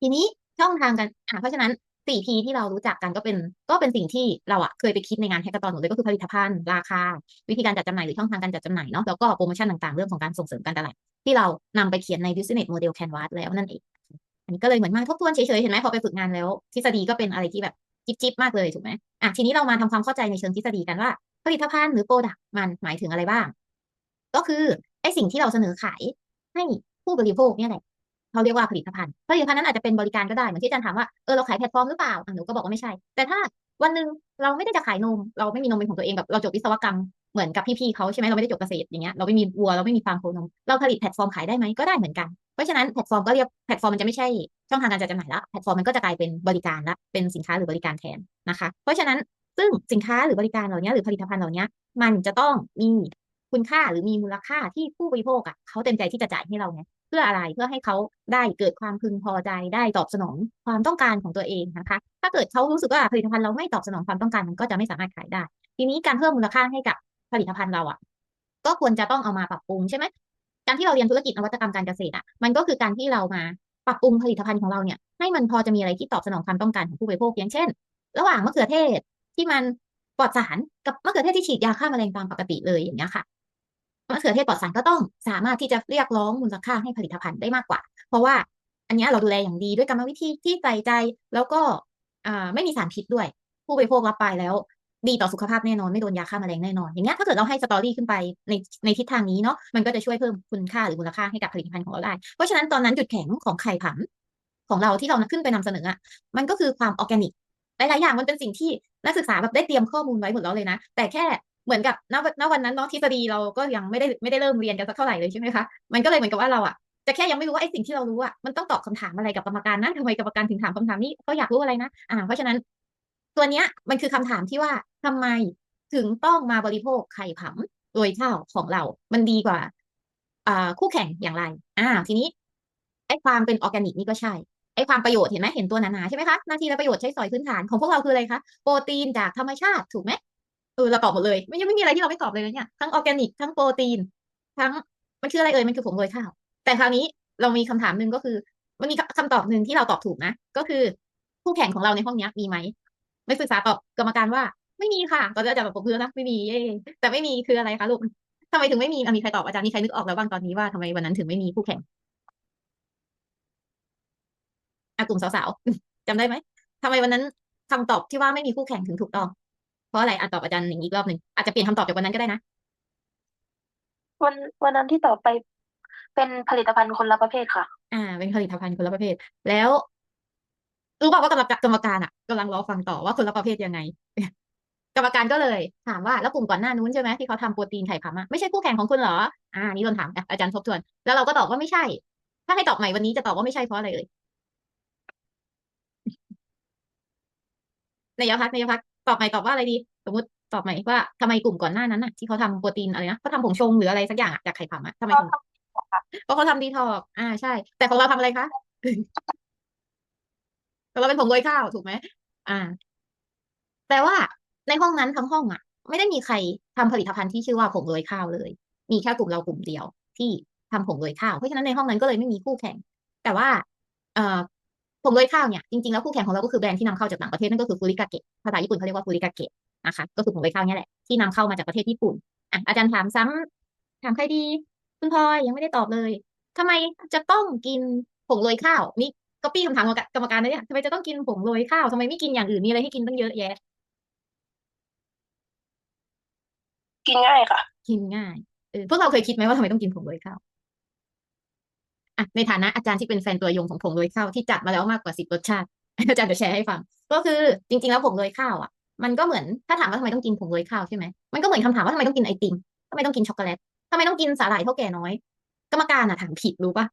ทีนี้ช่องทางการอ่าเพราะฉะนั้น 4P ที่เรารู้จักกันก็เป็น ก็เป็นสิ่งที่เราอะเคยไปคิดในงานแฮกเกอร์ตอนหมดเลยก็คือผลิตภัณฑ์ราคา วิธีการจัดจำหน่ายหรือช่องทางการจัดจำหน่ายเนาะแล้วก็โปรโมชั่นต่างๆ เรื่องของการส่งเสริมการตลาด ที่เรานำไปเขียนใน business model canvas แล้วนั่นเองอันนี้ก็เลยเหมือนมาทบทวนเฉยๆเห็นไหมพอไปฝึกงานแล้ว ทฤษฎีก็เป็นอะไรที่แบบจิ๊บๆมากเลยถูกไหมอะทีนี้เรามาทำความเข้าใจในเชิงทฤษฎีกันว่า ผลิตภัณฑ์หรือโปรดักต์มันหมายถึงอะไรบ้าง ก็คือไอสิ่งที่เราเสนอขายให้ผู้บริโภคเนี่ยแหละ เขาเรียกว่าผลิตภัณฑ์ผลิตภัณฑ์นั้นอาจจะเป็นบริการก็ได้เหมือนที่อาจารย์ถามว่าเออเราขายแพลตฟอร์มหรือเปล่าหนูก็บอกว่าไม่ใช่ แต่ถ้าวันหนึ่งเราไม่ได้จะขายนม เราไม่มีนมเป็นของตัวเองแบบเราจบวิศวกรรมเหมือนกับพี่ๆเขาใช่ไหมเราไม่ได้จบเกษตรอย่างเงี้ยเราไม่มีวัวเราไม่มีฟาร์มโคนมเราผลิตแพลตฟอร์มขายได้ไหมก็ได้เหมือนกันเพราะฉะนั้นแพลตฟอร์มก็เรียกแพลตฟอร์มมันจะไม่ใช่ช่องทางการจัดจำหน่ายละแพลตฟอร์มมันก็จะกลายเป็นบริการละเป็นสินค้าหรือบริการแทนนะคะ เพราะฉะนั้นซึ่งสินค้าหรือบริการเหล่านี้หรือผลิตภัณฑ์เหล่านี้มันจะต้องมี คุณค่าหรือมีมูลค่าที่ผู้บริโภคอะเขาเต็มใจที่จะจ่ายให้เราไงเพื่ออะไรเพื่อให้เขาได้เกิดความพึงพอใจได้ตอบสนองความต้องการของตัวเองนะคะ ถ้าเกิดเขารู้สึกว่าผลิตภัณฑ์เราไม่ตอบสนองความต้องการมันก็จะไม่สามารถขายได้ ทีนี้การเพิ่มมูลค่าให้กับผลิตภัณฑ์เราอะ ก็ควรจะต้องเอามาปรับปรุงใช่ไหมการที่เราเรียนธุรกิจนวัตกรรมการเกษตรอะมันก็คือการที่เรามาปรับปรุงผลิตภัณฑ์ของเราเนี่ยให้มันพอจะมีอะไรที่ตอบสนองความต้องการของผู้บริโภคอย่างเช่น ระหว่างมะเขือเทศที่มันปลอดสารกับมะเขือเทศที่ฉีดยาฆ่าแมลงตามปกติเลยอย่างเงี้ยค่ะ มะเขือเทศปลอดสารก็ต้องสามารถที่จะเรียกร้องมูลค่าให้ผลิตภัณฑ์ได้มากกว่า เพราะว่าอันนี้เราดูแลอย่างดีด้วยกรรมวิธีที่ใส่ใจ แล้วก็ไม่มีสารพิษด้วย ผู้บริโภครับไปแล้ว ดีต่อสุขภาพแน่นอนไม่โดนยาฆ่าแมลงแน่นอน อย่างเงี้ยถ้าเกิดเราให้สตอรี่ขึ้นไปในในทิศทางนี้เนาะมันก็จะช่วยเพิ่มคุณค่าหรือมูลค่าให้กับผลิตภัณฑ์ของเราได้ เพราะฉะนั้นตอนนั้นจุดแข็งของไข่ผำของเราที่เราขึ้นไปนำเสนออะมันก็คือความออร์แกนิกหลายๆอย่างมันเป็นสิ่งที่นักศึกษาแบบได้เตรียมข้อมูลไว้หมดแล้วเลยนะ แต่แค่ เหมือนกับณณวันนั้นเนาะทฤษฎีเราก็ยังไม่ได้ไม่ได้เริ่มเรียนกันสักเท่าไหร่เลยใช่ไหมคะมันก็เลยเหมือนกับว่าเราอะจะแค่ยังไม่รู้ว่าไอ้สิ่งที่เรารู้อะมันต้องตอบคำถามอะไรกับกรรมการนะทำไมกรรมการถึงถามคำถามนี้เขาอยากรู้อะไรนะอ่าเพราะฉะนั้น ตัวเนี้ยมันคือคำถามที่ว่าทำไมถึงต้องมาบริโภคไข่ผำโดยข้าวของเรา มันดีกว่าอ่าคู่แข่งอย่างไร อ่า ทีนี้ไอ้ความเป็นออร์แกนิกนี่ก็ใช่ไอ้ความประโยชน์เห็นไหมเห็นตัวหนาๆใช่ไหมคะหน้าที่และประโยชน์ใช้สอยพื้นฐานของพวกเราคืออะไรคะโปรตีนจากธรรมชาติถูกไหม เออเราตอบหมดเลย ไม่ยังไม่มีอะไรที่เราไม่ตอบเลยนะเนี่ยทั้งออร์แกนิกทั้งโปรตีน ทั้งมันคืออะไรเอ่ยมันคือผงโรยข้าว แต่คราวนี้เรามีคำถามหนึ่งก็คือ มันมีคำตอบหนึ่งที่เราตอบถูกนะ ก็คือคู่แข่งของเราในห้องนี้มีไหมนักศึกษาตอบกรรมการว่า ไม่มีค่ะตอนนี้อาจารย์แบบปรบมือนนะไม่มีเย่แต่ไม่มีคืออะไรคะลูกทำไมถึงไม่มีมีใครตอบอาจารย์มีใครนึกออกแล้วบ้างตอนนี้ว่าทำไมวันนั้นถึงไม่มีคู่แข่งอากลุ่มสาวๆจำได้ไหมทำไมวันนั้นคำตอบที่ว่าไม่มีคู่แข่งถึงถูกต้อง ราะอะไรอะตอบอาจารย์อย่างนี้อีกรอบหนึ่งอาจจะเปลี่ยนคำตอบจากวันนั้นก็ได้นะ วันวันนั้นที่ตอบไปเป็นผลิตภัณฑ์คนละประเภทค่ะ อ่า เป็นผลิตภัณฑ์คนละประเภท แล้วรู้ป่าวว่ากรรมการกรรมการอะกำลังรอฟังต่อว่าคนละประเภทยังไง กรรมการก็เลย ถามว่าแล้วกลุ่มก่อนหน้านู้นใช่ไหมที่เขาทำโปรตีนไข่ผำอะไม่ใช่คู่แข่งของคุณเหรอ อ่า นี่โดนถามอะอาจารย์ทบทวน แล้วเราก็ตอบว่าไม่ใช่ ถ้าให้ตอบใหม่วันนี้จะตอบว่าไม่ใช่เพราะอะไรเอ่ยนายพักนายพัก ตอบใหม่ตอบว่าอะไรดี สมมติตอบใหม่ว่าทำไมกลุ่มก่อนหน้านั้นน่ะที่เขาทำโปรตีนอะไรนะเขาทำผงชงหรืออะไรสักอย่างอะจากไข่ผำอะทำไมถึงเพราะเขาทำดีท็อกอ่าใช่ แต่ของเราทำอะไรคะของเราเป็นผงโรยข้าวถูกไหมอ่า แต่ว่าในห้องนั้นทั้งห้องอะ ไม่ได้มีใครทำผลิตภัณฑ์ที่ชื่อว่าผงโรยข้าวเลย มีแค่กลุ่มเรากลุ่มเดียวที่ทำผงโรยข้าว เพราะฉะนั้นในห้องนั้นก็เลยไม่มีคู่แข่ง แต่ว่า เอ่อ ผงโรยข้าวเนี่ยจริงๆแล้วคู่แข่งของเราก็คือแบรนด์ที่นำเข้าจากต่างประเทศนั่นก็คือฟูริกาเกะภาษาญี่ปุ่นเขาเรียกว่าฟูริกาเกะนะคะก็คือผงโรยข้าวเนี่ยแหละที่นำเข้ามาจากประเทศญี่ปุ่นอะอาจารย์ถามซ้ำถามใครดี คุณพลอยยังไม่ได้ตอบเลยทำไมจะต้องกินผงโรยข้าวนี่ก็ปี้คำถามกรรมการนะเนี่ยทำไมจะต้องกินผงโรยข้าวทำไมไม่กินอย่างอื่นมีอะไรให้กินตั้งเยอะแยะ กินง่ายค่ะ กินง่ายเออพวกเราเคยคิดไหมว่าทำไมต้องกินผงโรยข้าว อะในฐานะอาจารย์ที่เป็นแฟนตัวยงของผงโรยข้าวที่จัดมาแล้วมากกว่าสิบรสชาติ อาจารย์จะแชร์ให้ฟัง ก็คือจริง ๆ แล้วผงโรยข้าวอะ มันก็เหมือนถ้าถามว่าทำไมต้องกินผงโรยข้าวใช่ไหมมันก็เหมือนคำถามว่าทำไมต้องกินไอติมทำไมต้องกินช็อกโกแลตทำไมต้องกินสาหร่ายเท่าแก่น้อย กรรมการอะถามผิดรู้ปะ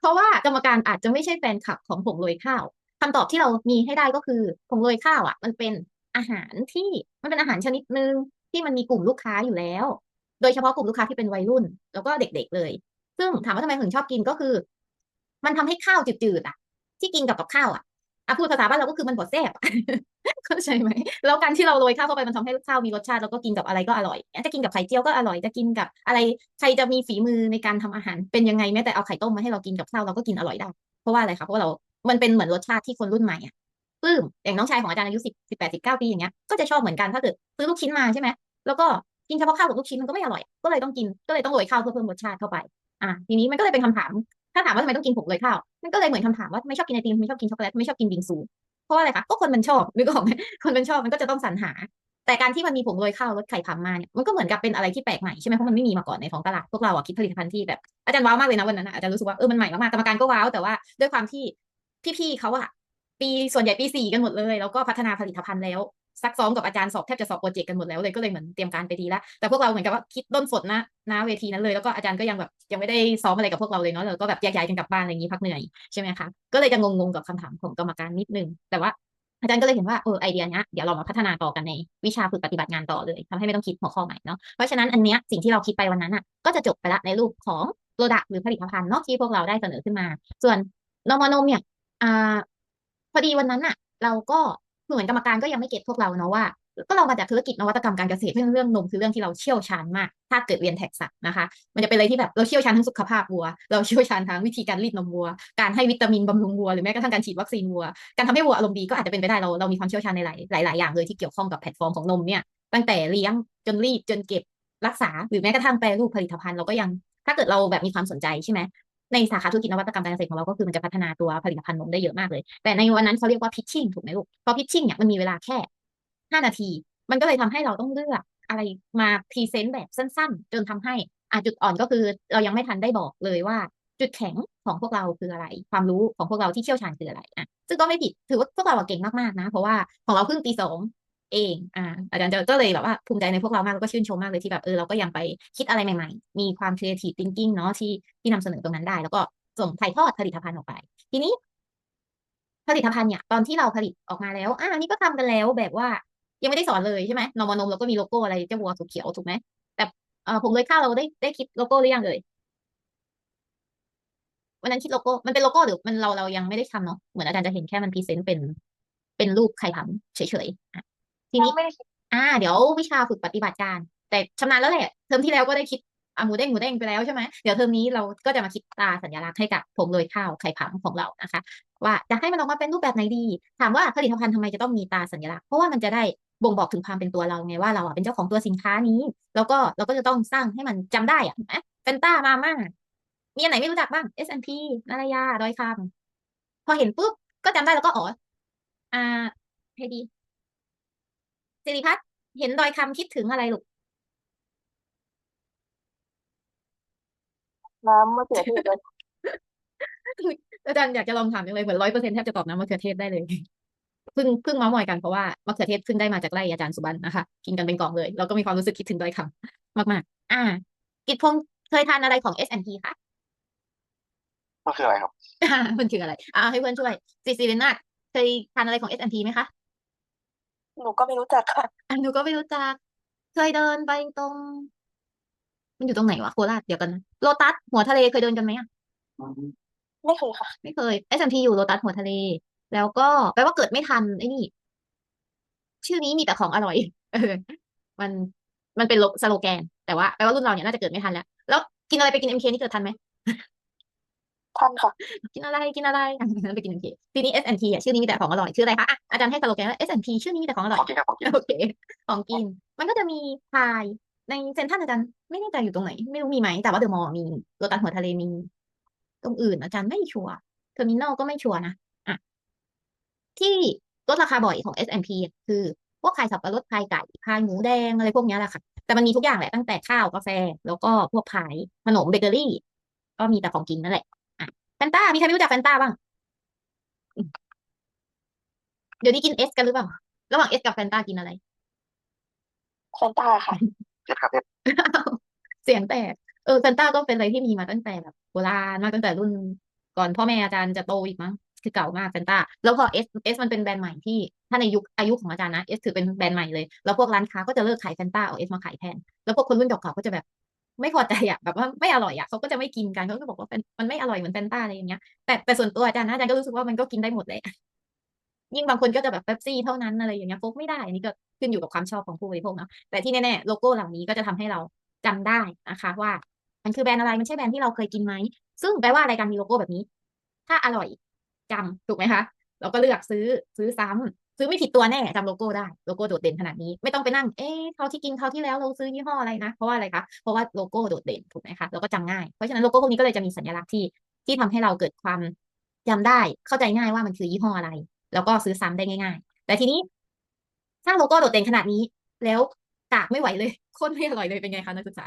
เพราะว่ากรรมการอาจจะไม่ใช่แฟนคลับของผงโรยข้าวคำตอบที่เรามีให้ได้ก็คือผงโรยข้าวอะ มันเป็นอาหารที่มันเป็นอาหารชนิดหนึ่งที่มันมีกลุ่มลูกค้าอยู่แล้ว โดยเฉพาะกลุ่มลูกค้าที่เป็นวัยรุ่น แล้วก็เด็กๆเลย ซึ่งถามว่าทำไมถึงชอบกินก็คือ มันทำให้ข้าวจืดๆอะ ที่กินกับกับข้าวอะอะพูดภาษาบ้านเราก็คือมันบดแซ่บเข้าใจไหมแล้วการที่เราโรยข้าวเข้าไปมันทำให้ข้าวมีรสชาติแล้วก็กินกับอะไรก็อร่อยจะกินกับไข่เจียวก็อร่อยจะกินกับอะไรใครจะมีฝีมือในการทำอาหาร เป็นยังไงแม้แต่เอาไข่ต้มมาให้เรากินกับข้าวเราก็กินอร่อยได้เพราะว่าอะไรคะเพราะว่าเรา มันเป็นเหมือนรสชาติที่คนรุ่นใหม่อะปลื้มอย่างน้องชายของอาจารย์อายุสิบสิบแปดสิบเก้าปีอย่างเงี้ยก็จะชอบเหมือนกันถ้าเกิดซื้อลูกชิ้นมาใช่ไหมแล้วก็กินเฉพาะข้าวกับลูกชิ้นมันก็ไม่อร่อย ก็เลยต้องกินก็เลยต้องโรยข้าวเพื่อเพิ่มรสชาติเข้าไป อะทีนี้มันก็เลยเป็นคำถาม ถ้าถามว่าทำไมต้องกินผงโรยข้าว มันก็เลยเหมือนคำถามว่าไม่ชอบกินไอติมไม่ชอบกินช็อกโกแลตไม่ชอบกินบิงซู เพราะว่าอะไรคะ ก็คนมันชอบนึกออกไหมคนมันชอบมันก็จะต้องสรรหา แต่การที่มันมีผงโรยข้าวรสไข่พำมมาเนี่ย มันก็เหมือนกับเป็นอะไรที่แปลกใหม่ใช่ไหมเพราะมันไม่มีมาก่อนในท้องตลาด พวกเราอะคิดผลิตภัณฑ์ที่แบบอาจารย์ว้าวมากเลยนะวันนั้นอะอาจารย์รู้สึกว่าเออมันใหม่มากๆ กรรมการก็ว้าวแต่ว่าด้วยความที่พี่ๆเขาอะปีส่วนใหญ่ปีสี่กันหมดเลย แล้วก็พัฒนาผลิตภัณฑ์แล้ว ซักซ้อมกับอาจารย์สอบแทบจะสอบโปรเจกต์กันหมดแล้วเลยก็เลยเหมือนเตรียมการไปดีแล้ว แต่พวกเราเหมือนกับว่าคิดต้นสดนะนะเวทีนั้นเลยแล้วก็อาจารย์ก็ยังแบบยังไม่ได้ซ้อมอะไรกับพวกเราเลยเนาะเราก็แบบแยกย้ายกันกลับบ้านอะไรอย่างนี้พักเหนื่อยใช่ไหมคะก็เลยจะงงๆกับคำถามของกรรมการนิดนึงแต่ว่าอาจารย์ก็เลยเห็นว่าเออไอเดียเนี้ยเดี๋ยวเรามาพัฒนาต่อกันในวิชาฝึกปฏิบัติงานต่อเลยทำให้ไม่ต้องคิดหัวข้อใหม่เนาะเพราะฉะนั้นอันเนี้ยสิ่งที่เราคิดไปวันนั้นอะก็จะจบไปละในรูปของโปรดักหรือผลิตภัณฑ์เนาะที่พวกเราได้เสนอขึ้นมา ส่วนนมนมเนี่ยอ่าพอดีวันนั้นอะ เราก็ เหมือนกรรมการก็ยังไม่เก็ตพวกเราเนาะว่าก็เรามาจากธุรกิจนวัตกรรมการเกษตรเรื่องเรื่องนมคือเรื่องที่เราเชี่ยวชาญมาก ถ้าเกิดเรียนแท็กษะนะคะ มันจะเป็นอะไรที่แบบเราเชี่ยวชาญทั้งสุขภาพวัว เราเชี่ยวชาญทั้งวิธีการรีดนมวัว การให้วิตามินบำรุงวัว หรือแม้กระทั่งการฉีดวัคซีนวัว การทำให้วัวอารมณ์ดีก็อาจจะเป็นไปได้เราเรามีความเชี่ยวชาญในหลายหลายอย่างเลยที่เกี่ยวข้องกับแพลตฟอร์มของนมเนี่ย ตั้งแต่เลี้ยงจนรีดจนเก็บรักษา หรือแม้กระทั่งแปรรูปผลิตภัณฑ์เราก็ยัง ถ้าเกิดเราแบบมีความสนใจใช่ไหม ในสาขาธุรกิจนวัตกรรมการเกษตรของเราก็คือมันจะพัฒนาตัวผลิตภัณฑ์นมได้เยอะมากเลย แต่ในวันนั้นเขาเรียกว่าพิชชิ่งถูกไหมลูกเพราะพิชชิ่งเนี่ยมันมีเวลาแค่ห้านาที มันก็เลยทำให้เราต้องเลือกอะไรมาพรีเซนต์แบบสั้น ๆ จนทำให้อาจุดอ่อนก็คือเรายังไม่ทันได้บอกเลยว่า จุดแข็งของพวกเราคืออะไร ความรู้ของพวกเราที่เชี่ยวชาญคืออะไรอะซึ่งก็ไม่ผิดถือว่าพวกเราเก่งมากๆนะ เพราะว่าของเราเพิ่งปีสอง เองอ่าอาจารย์ก็เลยแบบว่าภูมิใจในพวกเรามากแล้วก็ชื่นชมมากเลยที่แบบเออเราก็ยังไปคิดอะไรใหม่ๆ มีความ creative thinking เนาะที่ที่นำเสนอตรงนั้นได้ แล้วก็ส่งถ่ายทอดผลิตภัณฑ์ออกไป ทีนี้ ผลิตภัณฑ์เนี่ย ตอนที่เราผลิตออกมาแล้ว อ่านี่ก็ทำกันแล้วแบบว่ายังไม่ได้สอนเลยใช่ไหมนมนมเราก็มีโลโก้อะไรเจ้าวัวสุเขียวถูกไหมแต่เออผมเลยข้าวเราได้ได้คิดโลโก้หรือยังเลยวันนั้นคิดโลโก้มันเป็นโลโก้หรือมันเราเรายังไม่ได้ทำเนาะเหมือนอาจารย์จะเห็นแค่มันพรีเซนต์เป็นเป็นรูปไข่ผำเฉยๆ ทีนี้ ไม่ได้คิดอ่า เดี๋ยววิชาฝึกปฏิบัติการ แต่ชำนาญแล้วแหละ เทอมที่แล้วก็ได้คิดอะหมูเด้งหมูเด้งไปแล้วใช่ไหมเดี๋ยวเทอมนี้เราก็จะมาคิดตราสัญลักษณ์ให้กับผงโรยข้าวไข่ผำของเรานะคะ ว่าจะให้มันออกมาเป็นรูปแบบไหนดี ถามว่าผลิตภัณฑ์ทำไมจะต้องมีตราสัญลักษณ์เพราะว่ามันจะได้บ่งบอกถึงความเป็นตัวเราไงว่าเราอะเป็นเจ้าของตัวสินค้านี้ แล้วก็เราก็จะต้องสร้างให้มันจำได้อะถูกไหมเฟนต้ามาม่ามีอันไหนไม่รู้จักบ้าง S&P นารายาดอยคำพอเห็นปุ๊บก็จำได้แล้วก็อ๋ออ่าเฮดี สิริพัฒน์เห็นดอยคำคิดถึงอะไรลูกน้ำมะเขือเทศเลยอาจารย์อยากจะลองถามจังเลยเหมือนร้อยเปอร์เซ็นต์แทบจะตอบน้ำมะเขือเทศได้เลยเพิ่งเพิ่งเมาส์มอยกันเพราะว่ามะเขือเทศเพิ่งได้มาจากไร่อาจารย์สุบรรณนะคะ กินกันเป็นกล่องเลยแล้วก็มีความรู้สึกคิดถึงดอยคำมากๆ อ่า กิตพงศ์เคยทานอะไรของ S&P คะมันคืออะไรครับอ่ามันคืออะไรอ่าให้เพื่อนช่วยซีซีเรนาทเคยทานอะไรของ S&P ไหมคะ หนูก็ไม่รู้จักค่ะ อันหนูก็ไม่รู้จัก เคยเดินไปตรง มันอยู่ตรงไหนวะโคราชเดี๋ยวกันนะโลตัสหัวทะเลเคยเดินกันไหมอะไม่เคยค่ะ ไม่เคย S&P อยู่โลตัสหัวทะเล แล้วก็แปลว่าเกิดไม่ทันไอ้นี่ ชื่อนี้มีแต่ของอร่อยเออมันมันเป็นสโลแกน แต่ว่าแปลว่ารุ่นเราเนี่ยน่าจะเกิดไม่ทันแล้ว แล้วกินอะไรไปกิน MK นี่เกิดทันไหม ทันค่ะ กินอะไรกินอะไรอะไปกิน MK ทีนี้ S&P อะชื่อนี้มีแต่ของอร่อยชื่ออะไรคะอะอาจารย์ให้สโลแกนว่า S&P ชื่อนี้มีแต่ของอร่ขออยงกินครับของกินโอเคของกิน มันก็จะมีพายในเซ็นทรัลอาจารย์ไม่แน่ใจอยู่ตรงไหน ไม่รู้มีไหมแต่ว่าเดอะมอลล์มีโลตัสหัวทะเลมี ตรงอื่นอาจารย์ไม่ชัวร์เทอร์มินอลก็ไม่ชัวร์นะอะที่ลดราคาบ่อยของ S&P อะคือพวกไข่สับปะรดไข่ไก่พายหมูแดงอะไรพวกเนี้ยแหละค่ะ แต่มันมีทุกอย่างแหละตั้งแต่ข้าวกาแฟ แล้วก็พวกพายขนมเบเกอรี่ ก็มีแต่ของกินนั่นแหละอะ แฟนต้ามีใครไม่รู้จักแฟนต้าบ้างอืมเดี๋ยวนี้กินเอสกันหรือเปล่า ระหว่างเอสกับแฟนต้ากินอะไร แฟนตาค่ะ เจ็ดครับเจ็ดเสียงแตก เออแฟนต้าก็เป็นอะไรที่มีมาตั้งแต่แบบโบราณมากตั้งแต่รุ่น ก่อนพ่อแม่อาจารย์จะโตอีกมั้งคือเก่ามากแฟนต้า แล้วพอเอสเอสมันเป็นแบรนด์ใหม่ที่ถ้าในยุคอายุของอาจารย์นะเอสถือเป็นแบรนด์ใหม่เลย แล้วพวกร้านค้าก็จะเลิกขายแฟนต้าเอาเอสมาขายแทน แล้วพวกคนรุ่นเก่าๆก็จะแบบ ไม่พอใจอะแบบว่าไม่อร่อยอะเขาก็จะไม่กินกันเขาก็บอกว่าเป็นมันไม่อร่อยเหมือนแฟนต้าอะไรอย่างเงี้ย แต่แต่ส่วนตัวอาจารย์นะอาจารย์ก็รู้สึกว่ามันก็กินได้หมดเลยยิ่งบางคนก็จะแบบเป๊ปซี่เท่านั้นอะไรอย่างเงี้ยโค้กไม่ได้อันนี้ก็ขึ้นอยู่กับความชอบของผู้บริโภคเนาะแต่ที่แน่ๆโลโก้เหล่านี้ก็จะทำให้เราจำได้นะคะว่ามันคือแบรนด์อะไรมันใช่แบรนด์ที่เราเคยกินไหมซึ่งแปลว่าอะไรการมีโลโก้แบบนี้ ถ้าอร่อยจำถูกไหมคะเราก็เลือกซื้อซื้อซ้ำ ซื้อไม่ผิดตัวแน่จำโลโก้ได้โลโก้โดดเด่นขนาดนี้ ไม่ต้องไปนั่งเอ๊ะคราที่กินคราที่แล้วเราซื้อยี่ห้ออะไรนะ เพราะว่าอะไรคะเพราะว่าโลโก้โดดเด่นถูกไหมคะเราก็จำง่ายเพราะฉะนั้นโลโก้พวกนี้ก็เลยจะมีสัญลักษณ์ที่ที่ทำให้เราเกิดความจำได้เข้าใจง่ายว่ามันคือยี่ห้ออะไร แล้วก็ซื้อซ้ำได้ง่าย ๆ แต่ทีนี้ถ้าโลโก้โดดเด่นขนาดนี้ แล้วกากไม่ไหวเลยโคตรไม่อร่อยเลยเป็นไงคะนักศึกษา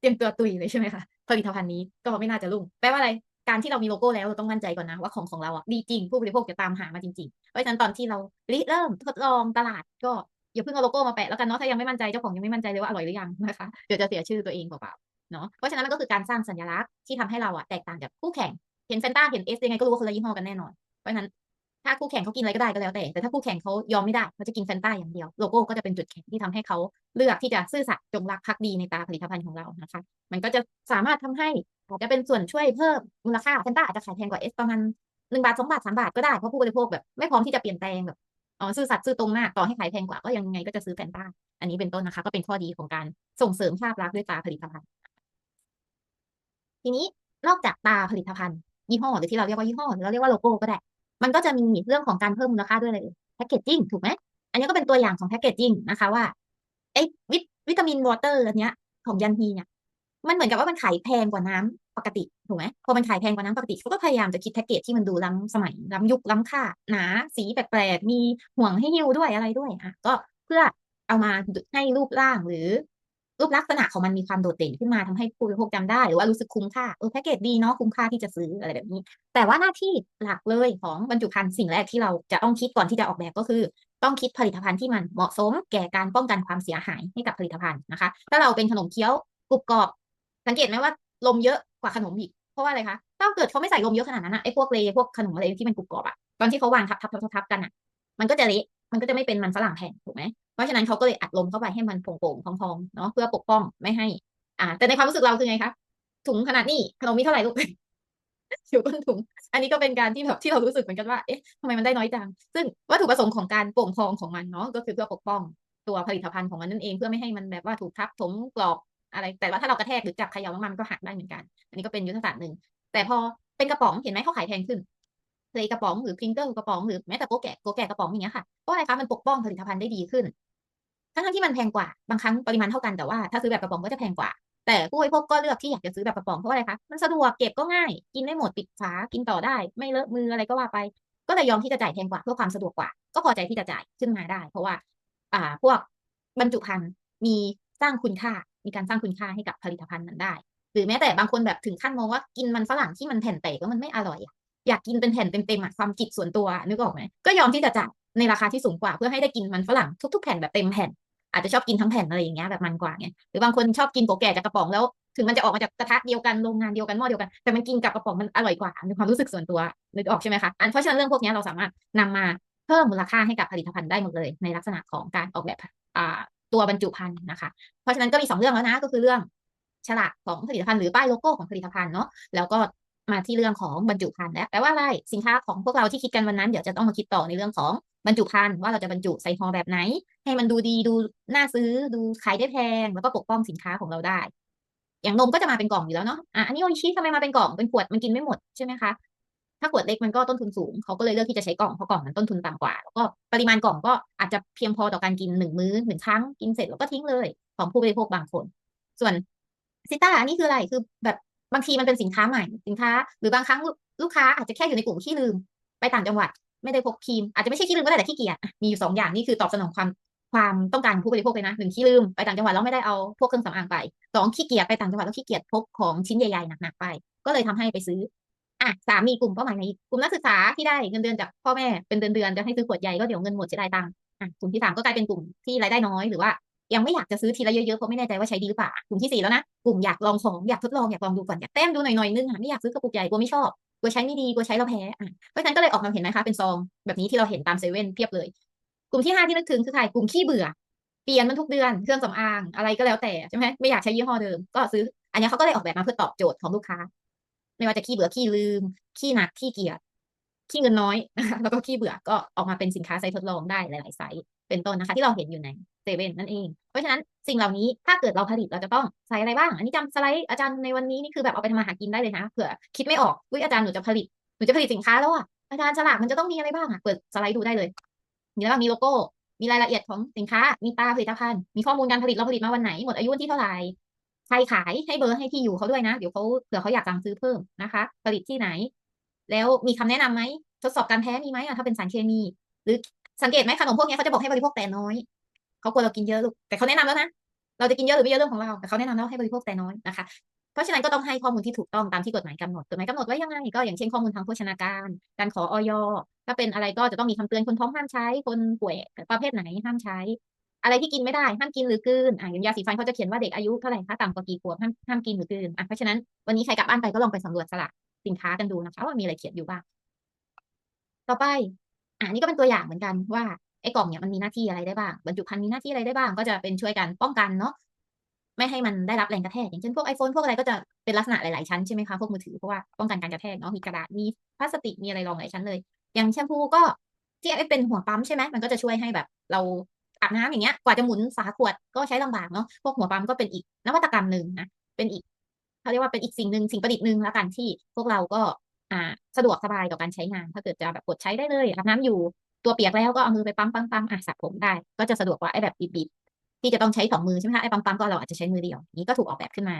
เตรียมตัวตุยเลยใช่ไหมคะผลิตภัณฑ์นี้ก็ไม่น่าจะรุ่งแปลว่าอะไร การที่เรามีโลโก้แล้วเราต้องมั่นใจก่อนนะว่าของของเราอะดีจริงผู้บริโภคจะตามหามาจริงๆเพราะฉะนั้นตอนที่เราริเริ่มทดลองตลาดก็อย่าเพิ่งเอาโลโก้มาแปะแล้วกันเนาะถ้ายังไม่มั่นใจเจ้าของยังไม่มั่นใจเลยว่าอร่อยหรือยังนะคะเดี๋ยวจะเสียชื่อตัวเองเปล่าๆเนาะเพราะฉะนั้นมันก็คือการสร้างสัญลักษณ์ที่ทำให้เราอะแตกต่างจากคู่แข่งเห็นแฟนต้าเห็นเอสยังไงก็รู้ว่าคนละยี่ห้อกันแน่นอนเพราะฉะนั้นถ้าคู่แข่งเขากินอะไรก็ได้ก็แล้วแต่ แต่ถ้าคู่แข่งเขายอมไม่ได้เขาจะกินแฟนต้าอย่างเดียว โลโก้ก็จะเป็นจุดแข็งที่ทำให้เขาเลือกที่จะซื่อสัตย์จงรักภักดีในตาผลิตภัณฑ์ของเรานะคะ มันก็จะสามารถทำให้ อาจจะเป็นส่วนช่วยเพิ่มมูลค่าแฟนต้าอาจจะขายแพงกว่าเอสประมาณหนึ่งบาทสองบาทสามบาทก็ได้ เพราะผู้บริโภคแบบไม่พร้อมที่จะเปลี่ยนแปลงแบบอ๋อซื่อสัตย์ซื่อตรงมากต่อให้ขายแพงกว่าก็ยังไงก็จะซื้อแฟนต้า อันนี้เป็นต้นนะคะ ก็เป็นข้อดีของการส่งเสริมภาพลักษณ์ด้วยตาผลิตภัณฑ์ ทีนี้นอกจากตาผลิตภัณฑ์ยี่ห้อหรือที่เราเรียกว่ายี่ห้อหรือเราเรียกว่าโลโก้ก็ได้ มันก็จะมีเรื่องของการเพิ่มมูลค่าด้วยเลยแพคเกจจิ้งถูกไหมอันนี้ก็เป็นตัวอย่างของแพคเกจจิ้งนะคะว่าไอ้วิตวิตามินวอเตอร์อันเนี้ยของยันฮีเนี่ย มันเหมือนกับว่ามันขายแพงกว่าน้ำปกติถูกไหมพอมันขายแพงกว่าน้ำปกติเขาก็พยายามจะคิดแพ็กเกจที่มันดูล้ำสมัยล้ำยุคล้ำค่า หนา สีแปลกๆมีห่วงให้หิวด้วยอะไรด้วยอะก็เพื่อเอามาให้รูปร่างหรือ รูปลักษณะของมันมีความโดดเด่นขึ้นมาทำให้ผู้บริโภคจำได้ หรือว่ารู้สึกคุ้มค่าเออแพ็กเกจดีเนาะคุ้มค่าที่จะซื้ออะไรแบบนี้ แต่ว่าหน้าที่หลักเลยของบรรจุภัณฑ์สิ่งแรกที่เราจะต้องคิดก่อนที่จะออกแบบก็คือ ต้องคิดผลิตภัณฑ์ที่มันเหมาะสม แก่การป้องกันความเสียหายให้กับผลิตภัณฑ์นะคะ ถ้าเราเป็นขนมเคี้ยวกรุบกรอบ สังเกตไหมว่าลมเยอะกว่าขนมอีก เพราะว่าอะไรคะ ถ้าเกิดเขาไม่ใส่ลมเยอะขนาดนั้นอะไอ้พวกเลยพวกขนมอะไรที่มันกรุบกรอบอะตอนที่เขาวางทับทับทับทับกันอะมันก็จะเละมันก็จะไม่เป็นมันฝรั่งแผ่นถูกไหมเพราะฉะนั้นเขาก็เลยอัดลมเข้าไปให้มันโป่งๆพองๆเนาะเพื่อปกป้องไม่ให้ อ่า แต่ในความรู้สึกเราคือไงคะถุงขนาดนี้ขนมมีเท่าไหร่ลูกอยู่ก้นถุง อันนี้ก็เป็นการที่แบบที่เรารู้สึกเหมือนกันว่า เอ๊ะทำไมมันได้น้อยจัง ซึ่งวัตถุประสงค์ของการโป่งพองของมันเนาะก็คือเพื่อปกป้องตัวผลิตภัณฑ์ของมันนั่นเองเพื่อไม่ให้มันแบบว่าถูกทับถมกรอบ อะไร แต่ว่าถ้าเรากระแทกหรือจับเขย่าม,มันก็หักได้เหมือนกัน อันนี้ก็เป็นยุทธศาสตร์หนึ่ง แต่พอเป็นกระป๋องเห็นไหมเขาขายแพงขึ้นเลยกระป๋องหรือพริงเกอร์กระป๋องหรือแม้แต่โกแกะโกแกะกระป๋องอย่างเงี้ยค่ะเพราะอะไรคะมันปกป้องผลิตภัณฑ์ได้ดีขึ้น ทั้งที่มันแพงกว่าบางครั้งปริมาณเท่ากันแต่ว่าถ้าซื้อแบบกระป๋องก็จะแพงกว่า แต่ผู้บริโภคก็เลือกที่อยากจะซื้อแบบกระป๋องเพราะอะไรคะมันสะดวกเก็บก็ง่าย กินได้หมดปิดฝากินต่อได้ ไม่เลอะมืออะไรก็ว่าไป ก็เลยยอมที่จะจ่ายแพงกว่าเพื่อความสะดวกกว่า ก็พอใจที่จะจ่ายขึ้นมาได้ เพราะว่า อ่าพวกบรรจุภัณฑ์มีสร้างคุณค่า มีการสร้างคุณค่าให้กับผลิตภัณฑ์นั้นได้ หรือแม้แต่บางคนแบบถึงขั้นมองว่ากินมันฝรั่งที่มันแผ่นแตกแล้วมันไม่อร่อยอะอยากกินเป็นแผ่นเต็มๆอะความจิตส่วนตัวนึกออกไหมก็ยอมที่จะจ่ายในราคาที่สูงกว่าเพื่อให้ได้กินมันฝรั่งทุก ๆ แผ่นแบบเต็มแผ่น อาจจะชอบกินทั้งแผ่นอะไรอย่างเงี้ยแบบมันกว่าไงหรือบางคนชอบกินโกแก่จากกระป๋องแล้วถึงมันจะออกมาจากกระทะเดียวกันโรงงานเดียวกันหม้อเดียวกันแต่มันกินกับกระป๋องมันอร่อยกว่าในความรู้สึกส่วนตัวนึกออกใช่ไหมคะอันเพราะฉะนั้นเรื่องพวกนี้เราสามารถนำมาเพิ่มมูลค่าให้กับผลิตภัณฑ์ได้หมดเลย ในลักษณะของการออกแบบ ตัวบรรจุภัณฑ์นะคะ เพราะฉะนั้นก็มีสองเรื่องแล้วนะก็คือเรื่องฉลากของผลิตภัณฑ์หรือป้ายโลโก้ของผลิตภัณฑ์เนาะแล้วก็มาที่เรื่องของบรรจุภัณฑ์แล้วแปลว่าอะไรสินค้าของพวกเราที่คิดกันวันนั้นเดี๋ยวจะต้องมาคิดต่อในเรื่องของบรรจุภัณฑ์ว่าเราจะบรรจุใส่ห่อแบบไหน ให้มันดูดีดูน่าซื้อดูขายได้แพง แล้วก็ปกป้องสินค้าของเราได้ อย่างนมก็จะมาเป็นกล่องอยู่แล้วเนาะอะอันนี้โอชิทำไมมาเป็นกล่องเป็นขวดมันกินไม่หมดใช่ไหมคะ ถ้าขวดเล็กมันก็ต้นทุนสูง เขาก็เลยเลือกที่จะใช้กล่องเพราะกล่องมันต้นทุนต่ำกว่า แล้วก็ปริมาณกล่องก็อาจจะเพียงพอต่อการกินหนึ่งมื้อหนึ่งครั้งกินเสร็จแล้วก็ทิ้งเลย ของผู้บริโภคบางคน ส่วนซิต้าอันนี้คืออะไรคือแบบบางทีมันเป็นสินค้าใหม่สินค้า หรือบางครั้งลูกค้าอาจจะแค่อยู่ในกลุ่มขี้ลืมไปต่างจังหวัด ไม่ได้พกครีมอาจจะไม่ใช่ขี้ลืมก็ได้แต่ขี้เกียจอะมีอยู่สองอย่างนี่คือตอบสนองความความต้องการของผู้บริโภคเลยนะหนึ่งขี้ลืมไปต่างจังหวัดแล้วไม่ได้เอาพวกเครื่องสำอางไปสองขี้เกียจไปต่างจังหวัดแล้วขี้เกียจพกของชิ้นใหญ่ๆหนักๆไป ก็เลยทำให้ไปซื้อ อะสามมีกลุ่มเป้าหมายในกลุ่มนักศึกษาที่ได้เงินเดือนจากพ่อแม่เป็นเดือนๆจะให้ซื้อขวดใหญ่ก็เดี๋ยวเงินหมดจะได้ตังค์อะกลุ่มที่สามก็กลายเป็นกลุ่มที่รายได้น้อยหรือว่ายังไม่อยากจะซื้อทีละเยอะๆเพราะไม่แน่ใจว่าใช้ดีหรือเปล่ากลุ่มที่สี่แล้วนะกลุ่มอยากลองของอยากทดลองอยากลองดูก่อนอยากแต้มดูหน่อยๆนึงอะไม่อยากซื้อกระปุกใหญ่กลัวไม่ชอบกลัวใช้ไม่ดีกลัวใช้แล้วแพ้อะเพราะฉะนั้นก็เลยออกมาเห็นไหมคะเป็นซองแบบนี้ที่เราเห็นตามเซเว่นเพียบเลย กลุ่มที่ห้าที่นึกถึงคือใครกลุ่มขี้เบื่อเปลี่ยนมันทุกเดือนเครื่องสำอางอะไรก็แล้วแต่ใช่ไหมไม่อยากใช้ยี่ห้อเดิมก็ซื้ออันนี้เขาก็เลยออกแบบมาเพื่อตอบโจทย์ของลูกค้า ไม่ว่าจะขี้เบื่อขี้ลืม ขี้หนักขี้เกียจขี้เงินน้อยนะคะแล้วก็ขี้เบื่อก็ออกมาเป็นสินค้าไซส์ทดลองได้หลาย ๆ ไซส์เป็นต้นนะคะ ที่เราเห็นอยู่ในเซเว่นนั่นเอง เพราะฉะนั้นสิ่งเหล่านี้ถ้าเกิดเราผลิตเราจะต้องใส่อะไรบ้าง อันนี้จำสไลด์อาจารย์ในวันนี้นี่คือแบบเอาไปทำมาหากินได้เลยนะเผื่อคิดไม่ออกวิอาจารย์หนูจะผลิตหนูจะผลิตสินค้าแล้วอะอาจารย์ฉลากมันจะต้องมีอะไรบ้างอะเปิดสไลด์ดูได้เลยมีอะไรบ้างมีโลโก้ มีรายละเอียดของสินค้า มีตราผลิตภัณฑ์ มีข้อมูลการผลิตเราผลิตมาวันไหนหมดอายุวันที่เท่าไหร่ ใครขายให้เบอร์ให้ที่อยู่เขาด้วยนะ เดี๋ยวเขาเผื่อเขาอยากสั่งซื้อเพิ่มนะคะ ผลิตที่ไหน แล้วมีคำแนะนำไหมทดสอบการแพ้มีไหมถ้าเป็นสารเคมี หรือสังเกตไหมขนมพวกนี้เขาจะบอกให้บริโภคแต่น้อยเขากลัวเรากินเยอะลูกแต่เขาแนะนำแล้วนะเราจะกินเยอะหรือไม่เยอะเรื่องของเราแต่เขาแนะนำแล้วให้บริโภคแต่น้อยนะคะเพราะฉะนั้นก็ต้องให้ข้อมูลที่ถูกต้องตามที่กฎหมายกำหนดกฎหมายกำหนดไว้ยังไงก็อย่างเช่นข้อมูลทางโภชนาการ การขอออยถ้าเป็นอะไรก็จะต้องมีคำเตือนคนท้องห้ามใช้ คนป่วยประเภทไหนห้ามใช้ อะไรที่กินไม่ได้ห้ามกินหรือกลืนอะอย่างยาสีฟันเขาจะเขียนว่าเด็กอายุเท่าไหร่คะต่ำกว่ากี่ขวบห้ามห้ามกินหรือกลืนอะเพราะฉะนั้นวันนี้ใครกลับบ้านไปก็ลองไปสำรวจสลากสินค้ากันดูนะคะว่ามีอะไรเขียนอยู่บ้าง ต่อไป อ่านี่ก็เป็นตัวอย่างเหมือนกันว่าไอ้กล่องเนี่ยมันมีหน้าที่อะไรได้บ้างบรรจุภัณฑ์มีหน้าที่อะไรได้บ้าง ก็จะเป็นช่วยกันป้องกันเนาะไม่ให้มันได้รับแรงกระแทกอย่างเช่นพวก iPhone พวกอะไรก็จะเป็นลักษณะหลายๆชั้นใช่ไหมคะพวกมือถือเพราะว่าป้องกันการกระแทกเนาะมีกระดาษมีพลาสติกมีอะไรรองหลายชั้นเลย อย่างแชมพูก็ที่เป็นหัวปั๊มใช่ไหมมันก็จะช่วยให้แบบ เรา อาบน้ำอย่างเงี้ย กว่าจะหมุนฝาขวดก็ใช้ลำบากเนาะ พวกหัวปั๊มก็เป็นอีกนวัตกรรมหนึ่งนะ เป็นอีกเขาเรียกว่าเป็นอีกสิ่งหนึ่งสิ่งประดิษฐ์หนึ่งแล้วกันที่พวกเราก็อ่าสะดวกสบายต่อการใช้งาน ถ้าเกิดจะแบบกดใช้ได้เลยอาบน้ำอยู่ตัวเปียกแล้วก็เอามือไปปั๊มปั๊มปั๊มอะสระผมได้ ก็จะสะดวกกว่าไอ้แบบบีบๆที่จะต้องใช้สองมือใช่ไหมคะไอ้ปั๊มปั๊มก็เราอาจจะใช้มือเดียวนี้ก็ถูกออกแบบขึ้นมา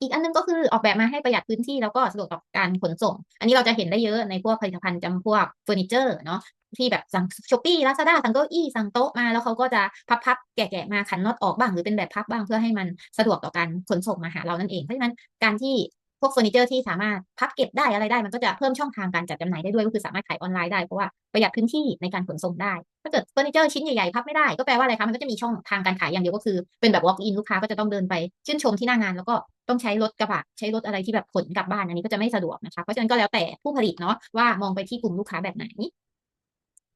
อีกอันนึงก็คือออกแบบมาให้ประหยัดพื้นที่แล้วก็สะดวกต่อการขนส่ง อันนี้เราจะเห็นได้เยอะในพวกผลิตภัณฑ์จำพวกเฟอร์นิเจอร์เนาะที่แบบสั่งช้อปปี้ลาซาด้าสั่งเก้าอี้สั่งโต๊ะมาแล้วเขาก็จะพับๆแกะๆมาขันน็อตออกบ้างหรือเป็นแบบพับบ้างเพื่อให้มันสะดวกต่อการขนส่งมาหาเรานั่นเองเพราะฉะนั้นการที่ พวกเฟอร์นิเจอร์ที่สามารถพับเก็บได้อะไรได้มันก็จะเพิ่มช่องทางการจัดจำหน่ายได้ด้วยก็คือสามารถขายออนไลน์ได้เพราะว่าประหยัดพื้นที่ในการขนส่งได้ ถ้าเกิดเฟอร์นิเจอร์ชิ้นใหญ่ๆพับไม่ได้ก็แปลว่าอะไรคะมันก็จะมีช่องทางการขายอย่างเดียวก็คือเป็นแบบ walk in ลูกค้าก็จะต้องเดินไปชื่นชมที่หน้างาน แล้วก็ต้องใช้รถกระบะใช้รถอะไรที่แบบขนกลับบ้านอันนี้ก็จะไม่สะดวกนะคะเพราะฉะนั้นก็แล้วแต่ผู้ผลิตเนาะว่ามองไปที่กลุ่มลูกค้าแบบไหน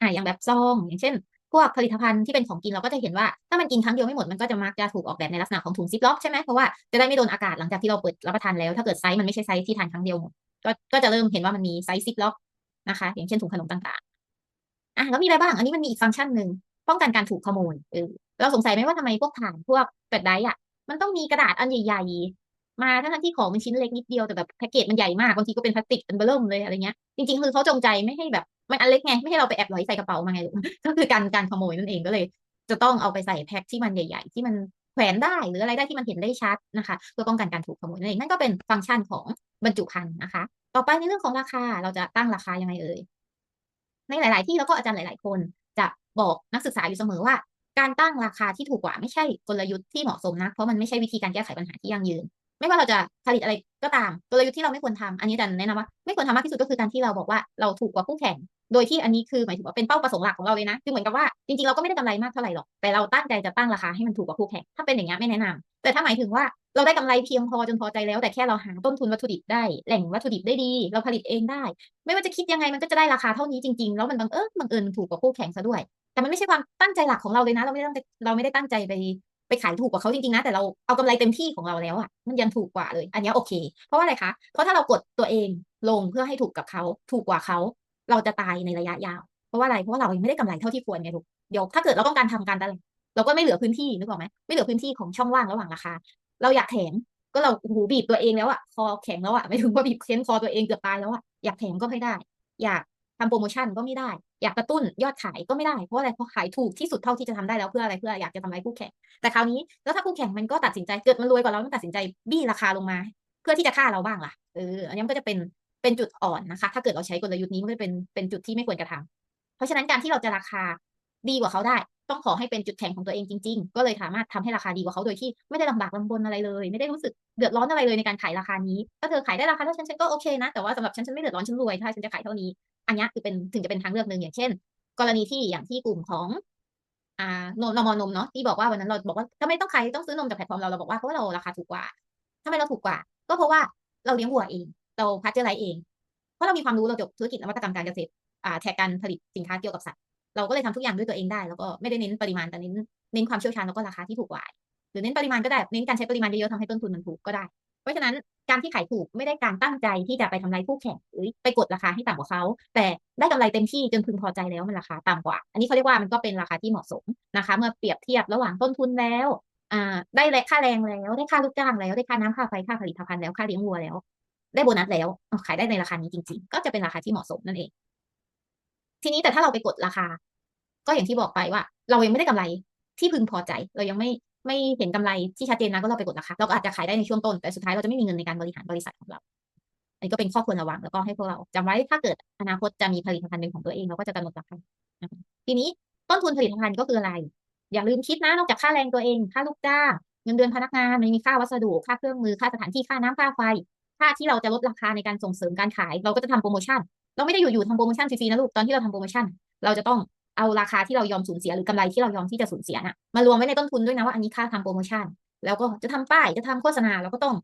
อ่าอย่างแบบซอง อย่างเช่น พวกผลิตภัณฑ์ที่เป็นของกินเราก็จะเห็นว่าถ้ามันกินครั้งเดียวไม่หมดมันก็จะมักจะถูกออกแบบในลักษณะของถุงซิปล็อกใช่ไหมเพราะว่าจะได้ไม่โดนอากาศหลังจากที่เราเปิดรับประทานแล้ว ถ้าเกิดไซส์มันไม่ใช่ไซส์ที่ทานครั้งเดียวหมดก็ก็จะเริ่มเห็นว่ามันมีไซส์ซิปล็อกนะคะ อย่างเช่นถุงขนมต่างๆอะแล้วมีอะไรบ้าง อันนี้มันมีอีกฟังก์ชันหนึ่งป้องกันการถูกขโมยเออเราสงสัยไหมว่าทำไมพวกถ่านพวกแฟลชไดร์อะมันต้องมีกระดาษอันใหญ่ๆ มาทั้งที่ของมันชิ้นเล็กนิดเดียวแต่แบบแพ็กเกจมันใหญ่มากบางทีก็เป็นพลาสติกเป็นเบอร์มเลยอะไรเงี้ยจริงๆคือเขาจงใจไม่ให้แบบ มันอันเล็กไงไม่ให้เราไปแอบหลอยใส่กระเป๋ามาไงลูกก็คือการการขโมยนั่นเองก็เลย จะต้องเอาไปใส่แพ็คที่มันใหญ่ ๆ ที่มันแขวนได้หรืออะไรได้ที่มันเห็นได้ชัดนะคะเพื่อป้องกันการถูกขโมยนั่นเองนั่นก็เป็นฟังก์ชันของบรรจุภัณฑ์นะคะ ต่อไปในเรื่องของราคาเราจะตั้งราคายังไงเอ่ยในหลาย ๆ ที่แล้วก็อาจารย์หลาย ๆ คน จะบอกนักศึกษาอยู่เสมอว่า การตั้งราคาที่ถูกกว่าไม่ใช่กลยุทธ์ที่เหมาะสมนะเพราะมันไม่ใช่วิธีการแก้ไขปัญหาที่ยั่งยืน ไม่ว่าเราจะผลิตอะไรก็ตามกลยุทธ์ที่เราไม่ควรทำอันนี้อาจารย์แนะนำว่าไม่ควรทำมากที่สุดก็คือการที่เราบอกว่าเราถูกกว่าคู่แข่ง โดยที่อันนี้คือหมายถึงว่าเป็นเป้าประสงค์หลักของเราเลยนะ คือเหมือนกับว่าจริงๆเราก็ไม่ได้กำไรมากเท่าไหร่หรอก แต่เราตั้งใจจะตั้งราคาให้มันถูกกว่าคู่แข่ง ถ้าเป็นอย่างเงี้ยไม่แนะนำแต่ถ้าหมายถึงว่าเราได้กำไรเพียงพอจนพอใจแล้ว แต่แค่เราหาต้นทุนวัตถุดิบได้ แหล่งวัตถุดิบได้ดี เราผลิตเองได้ ไม่ว่าจะคิดยังไงมันก็จะได้ราคาเท่านี้จริงๆ แล้วมันบังเอิญบังเอิญถูกกว่าคู่แข่งซะด้วย แต่มันไม่ใช่ความตั้งใจหลักของเราเลยนะ เราไม่ได้ตั้งใจเราไม่ได้ตั้งใจไปไปขายถูกกว่าเขาจริงๆนะแต่เราเอากำไรเต็มที่ของเราแล้วอะมันยังถูกกว่าเลย อันนี้โอเค เพราะว่าอะไรคะเพราะถ้าเรากดตัวเองลงเพื่อให้ถูกกับเขาถูกกว่าเขา เราจะตายในระยะยาว เพราะว่าอะไรเพราะว่าเรายังไม่ได้กำไรเท่าที่ควรไงถูกเดี๋ยวถ้าเกิดเราต้องการทำการตลาดเราก็ไม่เหลือพื้นที่นึกออกไหมไม่เหลือพื้นที่ของช่องว่างระหว่างราคา เราอยากแถมก็เราหูบีบตัวเองแล้วอะคอแข็งแล้วอะไม่ถึงว่าบีบเค้นคอตัวเองเกือบตายแล้วอะอยากแถมก็ไม่ได้ อยากทำโปรโมชั่นก็ไม่ได้ อยากกระตุ้นยอดขายก็ไม่ได้เพราะอะไรเพราะขายถูกที่สุดเท่าที่จะทำได้แล้วเพื่ออะไรเพื่ออยากจะทำลายคู่แข่งแต่คราวนี้แล้วถ้าคู่แข่งมันก็ตัดสินใจเกิดมันรวยกว่าเรามันตัดสินใจบี้ราคาลงมา เพื่อที่จะฆ่าเราบ้างล่ะเอออันนี้มันก็จะเป็น เป็นจุดอ่อนนะคะ ถ้าเกิดเราใช้กลยุทธ์นี้มันก็จะเป็นเป็นจุดที่ไม่ควรกระทำเพราะฉะนั้นการที่เราจะราคาดีกว่าเขาได้ ต้องขอให้เป็นจุดแข็งของตัวเองจริง ๆ ก็เลยสามารถทำให้ราคาดีกว่าเขาโดยที่ไม่ได้ลำบากลำบนอะไรเลย ไม่ได้รู้สึกเดือดร้อนอะไรเลยในการขายราคานี้ถ้าเธอขายได้ราคาเท่าฉันฉันก็โอเคนะแต่ว่าสำหรับฉันฉันไม่เดือดร้อนฉันรวยถ้าฉันจะขายเท่านี้อันนี้คือเป็นถึงจะเป็นทางเลือกหนึ่งอย่างเช่น กรณีที่อย่างที่กลุ่มของอ่านมนมนมเนาะที่บอกว่าวันนั้นเราบอกว่าทำไมต้องขายต้องซื้อนมจากแพลตฟอร์มเราเราบอกว่าเพราะว่าเราราคาถูกกว่าทำไมเราถูกกว่า ก็เพราะว่าเราเลี้ยงวัวเอง เราพัชเจอร์ไรเอง เพราะเรามีความรู้เราจบธุรกิจนวัตกรรมการเกษตรอ่าแทกการผลิตสินค้าเกี่ยวกับสัตว์เราก็เลยทำทุกอย่างด้วยตัวเองได้ แล้วก็ไม่ได้เน้นปริมาณแต่เน้นเน้นความเชี่ยวชาญแล้วก็ราคาที่ถูกกว่าหรือเน้นปริมาณก็ได้เน้นการใช้ปริมาณเยอะๆทำให้ต้นทุนมันถูกก็ได้ เพราะฉะนั้นการที่ขายถูกไม่ได้การตั้งใจที่จะไปทำลายคู่แข่งหรือไปกดราคาให้ต่ำกว่าเขา แต่ได้กำไรเต็มที่จนพึงพอใจแล้วมันราคาต่ำกว่า อันนี้เขาเรียกว่ามันก็เป็นราคาที่เหมาะสมนะคะ เมื่อเปรียบเทียบระหว่างต้นทุนแล้วได้ค่าแรงแล้วได้ค่าลูกจ้างแล้วได้ค่าน้ำค่าไฟค่าผลิตภัณฑ์แล้วค่าเลี้ยงวัวแล้ว ได้โบนัสแล้วขายได้ในราคานี้จริง ๆ ก็จะเป็นราคาที่เหมาะสมนั่นเอง ทีนี้แต่ถ้าเราไปกดราคา ก็อย่างที่บอกไปว่า เรายังไม่ได้กำไรที่พึงพอใจ เรายังไม่ไม่เห็นกำไรที่ชัดเจนนะก็เราไปกดราคาเราก็อาจจะขายได้ในช่วงต้น แต่สุดท้ายเราจะไม่มีเงินในการบริหารบริษัทของเรา อันนี้ก็เป็นข้อควรระวังแล้วก็ให้พวกเราจำไว้ถ้าเกิดอนาคตจะมีผลิตภัณฑ์เป็นของตัวเองเราก็จะกำหนดราคาทีนี้ต้นทุนผลิตภัณฑ์ก็คืออะไร อย่าลืมคิดนะนอกจากค่าแรงตัวเอง ค่าลูกจ้างเงินเดือนพนักงานมันมีค่าวัสดุค่าเครื่องมือค่าสถานที่ค่าน้ำค่าไฟ ค่าที่เราจะลดราคาในการส่งเสริมการขาย เราก็จะทำโปรโมชั่น เราไม่ได้อยู่ๆทำโปรโมชั่นฟรีๆนะลูกตอนที่เราทำโปรโมชั่น เราจะต้องเอาราคาที่เรายอมสูญเสียหรือกำไรที่เรายอมที่จะสูญเสียน่ะมารวมไว้ในต้นทุนด้วยนะว่าอันนี้ค่าทำโปรโมชั่น แล้วก็จะทำป้ายจะทำโฆษณาเราก็ต้อง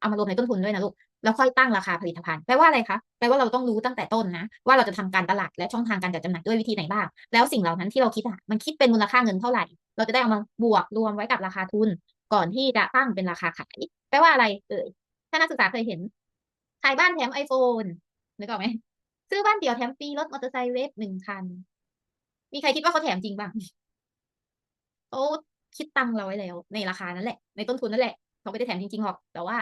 เอามารวมในต้นทุนด้วยนะลูกแล้วค่อยตั้งราคาผลิตภัณฑ์แปลว่าอะไรคะแปลว่าเราต้องรู้ตั้งแต่ต้นนะ ว่าเราจะทำการตลาดและช่องทางการจัดจำหน่ายด้วยวิธีไหนบ้าง แล้วสิ่งเหล่านั้นที่เราคิดอะมันคิดเป็นมูลค่าเงินเท่าไหร่ เราจะได้เอามาบวกรวมไว้กับราคาทุน ก่อนที่จะตั้งเป็นราคาขาย แปลว่าอะไรเอ่ย ถ้านักศึกษาเคยเห็น ขายบ้านแถมไอโฟนนึกออกไหม ซื้อบ้านเดี่ยวแถมฟรีรถมอเตอร์ไซค์เวฟหนึ่งคัน มีใครคิดว่าเขาแถมจริงบ้างเขาคิดตังเราไว้แล้ว ในราคานั้นแหละ ในต้นทุนนั่นแหละ เขาไม่ได้แถมจริงๆหรอก แต่ว่า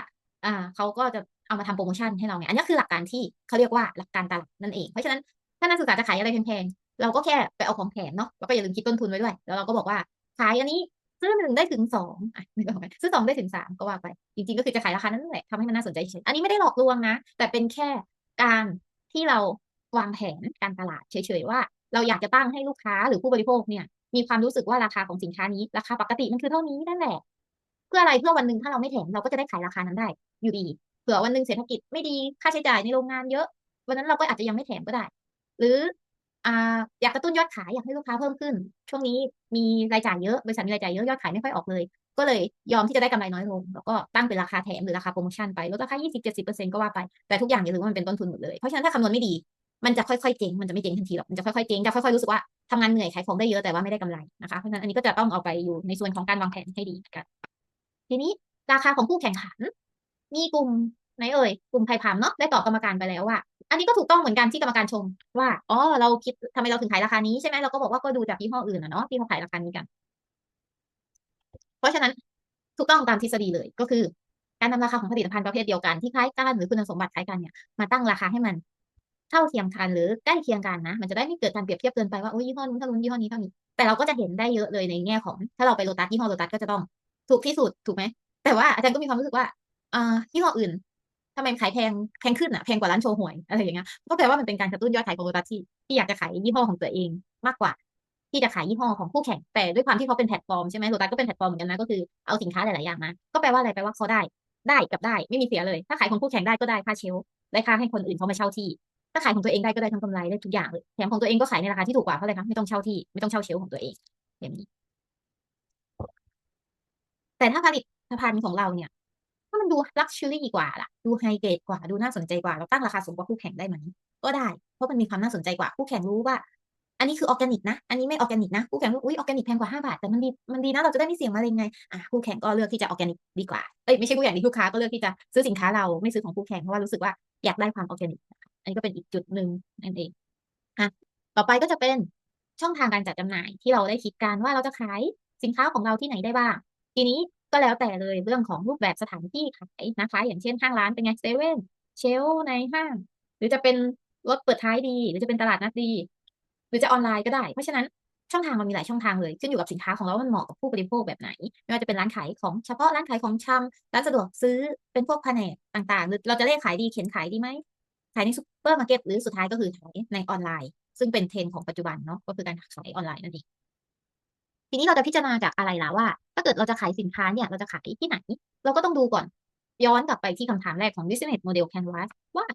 อ่า เขาก็จะเอามาทำโปรโมชั่นให้เราไงอันนี้คือหลักการที่เขาเรียกว่าหลักการตลาดนั่นเอง เพราะฉะนั้นถ้านักศึกษาจะขายอะไรแพงๆ เราก็แค่ไปเอาของแถมเนาะ แล้วก็อย่าลืมคิดต้นทุนไว้ด้วย แล้วเราก็บอกว่าขายอันนี้ ซื้อหนึ่งได้ถึงสองอะนึกออกไหมซื้อสองได้ถึงสามก็ว่าไป จริงๆ ก็คือจะขายราคานั้นแหละทำให้มันน่าสนใจเฉยอันนี้ไม่ได้หลอกลวงนะ แต่เป็นแค่การที่เราวางแผนการตลาดเฉยๆว่า เราอยากจะตั้งให้ลูกค้าหรือผู้บริโภคเนี่ยมีความรู้สึกว่าราคาของสินค้านี้ราคาปกติมันคือเท่านี้นั่นแหละ เพื่ออะไรเพื่อวันหนึ่งถ้าเราไม่แถมเราก็จะได้ขายราคานั้นได้ อยู่ดีเผื่อวันหนึ่งเศรษฐกิจไม่ดีค่าใช้จ่ายในโรงงานเยอะ วันนั้นเราก็อาจจะยังไม่แถมก็ได้ หรือ อยากกระตุ้นยอดขายอยากให้ลูกค้าเพิ่มขึ้น ช่วงนี้มีรายจ่ายเยอะบริษัทมีรายจ่ายเยอะยอดขายไม่ค่อยออกเลย ก็เลยยอมที่จะได้กำไรน้อยลง แล้วก็ตั้งเป็นราคาแถมหรือราคาโปรโมชั่นไปลดราคา 20 70%ก็ว่าไป แต่ทุกอย่างอย่าลืมว่ามันเป็นต้นทุนหมดเลย เพราะฉะนั้นถ้าคำนวณไม่ดี มันจะค่อยๆเจ๊งมันจะไม่เจ๊งทันทีหรอกมันจะค่อยๆเจ๊งจะค่อยๆรู้สึกว่าทำงานเหนื่อยขายของได้เยอะแต่ว่าไม่ได้กำไรนะคะเพราะฉะนั้นอันนี้ก็จะต้องเอาไปอยู่ในส่วนของการวางแผนให้ดีกันทีนี้ราคาของผู้แข่งขัน มีกลุ่ม ไหนเอ่ยกลุ่มไทยพามเนาะได้ตอบกรรมการไปแล้วว่าอันนี้ก็ถูกต้องเหมือนกันที่กรรมการชม ว่าอ๋อเราคิดทำไมเราถึงขายราคานี้ใช่ไหมเราก็บอกว่าก็ดูจากยี่ห้ออื่นนะเนาะที่เขาขายราคานี้กัน เพราะฉะนั้นถูกต้องตามทฤษฎีเลยก็คือ การนำราคาของผลิตภัณฑ์ประเภทเดียวกันที่คล้ายกันหรือคุณสมบัติคล้ายกันเนี่ยมาตั้งราคาให้มันเท่าเทียมกันหรือใกล้เคียงกันนะ มันจะได้ไม่เกิดการเปรียบเทียบเกินไปว่าโอ้ยยี่ห้อนู้นเท่านู้นยี่ห้อนี้เท่านี้แต่เราก็จะเห็นได้เยอะเลยในแง่ของ ถ้าเราไปโลตัสยี่ห้อโลตัสก็จะต้องถูกที่สุดถูกไหมแต่ว่าอาจารย์ก็มีความรู้สึกว่าอ่ายี่ห้ออื่น ทำไมขายแพงแพงขึ้นอะแพงกว่าร้านโชว์หวยอะไรอย่างเงี้ยก็แปลว่ามันเป็นการกระตุ้นยอดขายของโลตัสที่ที่อยากจะขายยี่ห้อของตัวเองมากกว่า ที่จะขายยี่ห้อของคู่แข่ง แต่ด้วยความที่เขาเป็นแพลตฟอร์มใช่ไหมโลตัสก็เป็นแพลตฟอร์มเหมือนกันนะก็คือเอาสินค้าหลายๆอย่างมาก็แปลว่าอะไรแปลว่าเขาได้ได้กับได้ไม่มีเสียเลย ถ้าขายของคู่แข่งได้ก็ได้ค่าเชลฟ์ได้ค่าให้คนอื่นเขามาเช่าที่ ถ้าขายของตัวเองได้ก็ได้ทั้งกำไรได้ทุกอย่างเลยแถมของตัวเองก็ขายในราคาที่ถูกกว่าเพราะอะไรคะไม่ต้องเช่าที่ไม่ต้องเช่าเชลฟ์ของตัวเองอย่างนี้แต่ถ้าผลิตภัณฑ์ของเราเนี่ย ถ้ามันดูลักชัวรี่กว่าล่ะ ดูไฮเกรดกว่า ดูน่าสนใจกว่า เราตั้งราคาสูงกว่าคู่แข่งได้ไหม ก็ได้ เพราะมันมีความน่าสนใจกว่า คู่แข่งรู้ว่า อันนี้คือออร์แกนิกนะ อันนี้ไม่ออร์แกนิกนะ คู่แข่งรู้อุ้ยออร์แกนิกแพงกว่าห้าบาท แต่มันดี มันดีนะ เราจะได้ไม่เสี่ยงมะเร็งไง อะ คู่แข่งก็เลือกที่จะออร์แกนิกดีกว่า เอ้ย ไม่ใช่คู่แข่งดีลูกค้าก็เลือกที่จะซื้อสินค้าเราไม่ซื้อของคู่แข่งเพราะว่ารู้สึกว่าอยากได้ความออร์แกนิก อันนี้ก็เป็นอีกจุดหนึ่งนั่นเองอะต่อไปก็จะเป็นช่องทางการจัดจำหน่ายที่เราได้คิดกันว่าเราจะขายสินค้าของเราที่ไหนได้บ้าง ทีนี้ ก็แล้วแต่เลยเรื่องของรูปแบบสถานที่ขายนะคะ อย่างเช่นห้างร้านเป็นไงเซเว่นเชลในห้าง หรือจะเป็นรถเปิดท้ายดี หรือจะเป็นตลาดนัดดี หรือจะออนไลน์ก็ได้ เพราะฉะนั้นช่องทางมันมีหลายช่องทางเลย ขึ้นอยู่กับสินค้าของเราว่ามันเหมาะกับผู้บริโภคแบบไหน ไม่ว่าจะเป็นร้านขายของเฉพาะร้านขายของชำร้านสะดวกซื้อเป็นพวกแผนกต่างๆ หรือเราจะเลขขายดีเขียนขายดีไหมขายในซุปเปอร์มาร์เก็ตหรือสุดท้ายก็คือขายในออนไลน์ ซึ่งเป็นเทรนด์ของปัจจุบันเนาะก็คือการขายออนไลน์นั่นเอง ทีนี้เราจะพิจารณาจากอะไรล่ะว่า ถ้าเกิดเราจะขายสินค้าเนี่ยเราจะขายที่ไหน เราก็ต้องดูก่อน ย้อนกลับไปที่คำถามแรกของ business model canvas ว่า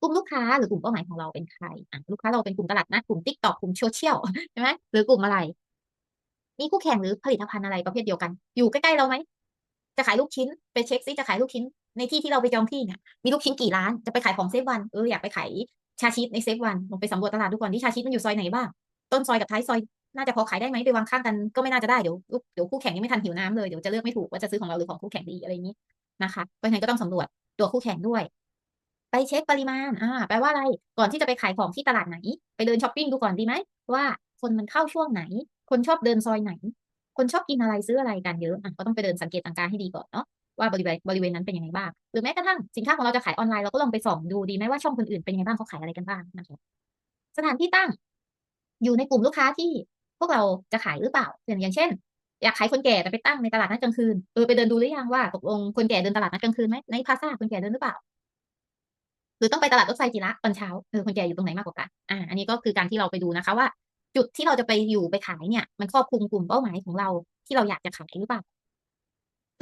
กลุ่มลูกค้าหรือกลุ่มเป้าหมายของเราเป็นใครอะลูกค้าเราเป็นกลุ่มตลาดนัดกลุ่ม TikTok กลุ่มโซเชียลใช่ไหมหรือกลุ่มอะไร มีคู่แข่งหรือผลิตภัณฑ์อะไรประเภทเดียวกัน อยู่ใกล้ๆเราไหมจะขายลูกชิ้นไปเช็คซิจะขายลูกชิ้นในที่ที่เราไปจองที่เนี่ยมีลูกชิ้นกี่ร้านจะไปขายของเซฟวันเอออยากไปขายชาชีสในเซฟวันลงไปสำรวจตลาดดูก่อนที่ชาชีสมันอยู่ซอยไหนบ้างต้นซอยกับท้ายซอย น่าจะพอขายได้ไหมไปวางข้างกันก็ไม่น่าจะได้เดี๋ยวเดี๋ยวคู่แข่งยังไม่ทันหิวน้ำเลยเดี๋ยวจะเลือกไม่ถูกว่าจะซื้อของเราหรือของคู่แข่งดีอะไรอย่างนี้นะคะเพราะฉะนั้นก็ต้องสำรวจตัวคู่แข่งด้วย ไปเช็คปริมาณอ่าแปลว่าอะไรก่อนที่จะไปขายของที่ตลาดไหน ไปเดินช้อปปิ้งดูก่อนดีไหมว่าคนมันเข้าช่วงไหน คนชอบเดินซอยไหน คนชอบกินอะไรซื้ออะไรกันเยอะอะก็ต้องไปเดินสังเกตต่างๆให้ดีก่อนเนาะว่าบริเวณบริเวณนั้นเป็นยังไงบ้าง หรือแม้กระทั่งสินค้าของเราจะขายออนไลน์เราก็ลองไปส่องดูดีไหมว่าช่องคนอื่นเป็นยังไงบ้างเขาขายอะไรกันบ้างนะคะสถานที่ตั้ง อยู่ในกลุ่มลูกค้าที่ วกเราจะขายหรือเปล่าอย่างอย่างเช่น อยากขายคนแก่แต่ไปตั้งในตลาดนัดกลางคืนเออไปเดินดูหรือยังว่าตกลงคนแก่เดินตลาดนัดกลางคืนไหมในพาซ่าคนแก่เดินหรือเปล่า หรือต้องไปตลาดรถไฟจีระตอนเช้าเออคนแก่อยู่ตรงไหนมากกว่ากันอ่า อันนี้ก็คือการที่เราไปดูนะคะว่า จุดที่เราจะไปอยู่ไปขายเนี่ย มันครอบคลุมกลุ่มเป้าหมายของเราที่เราอยากจะขายหรือเปล่า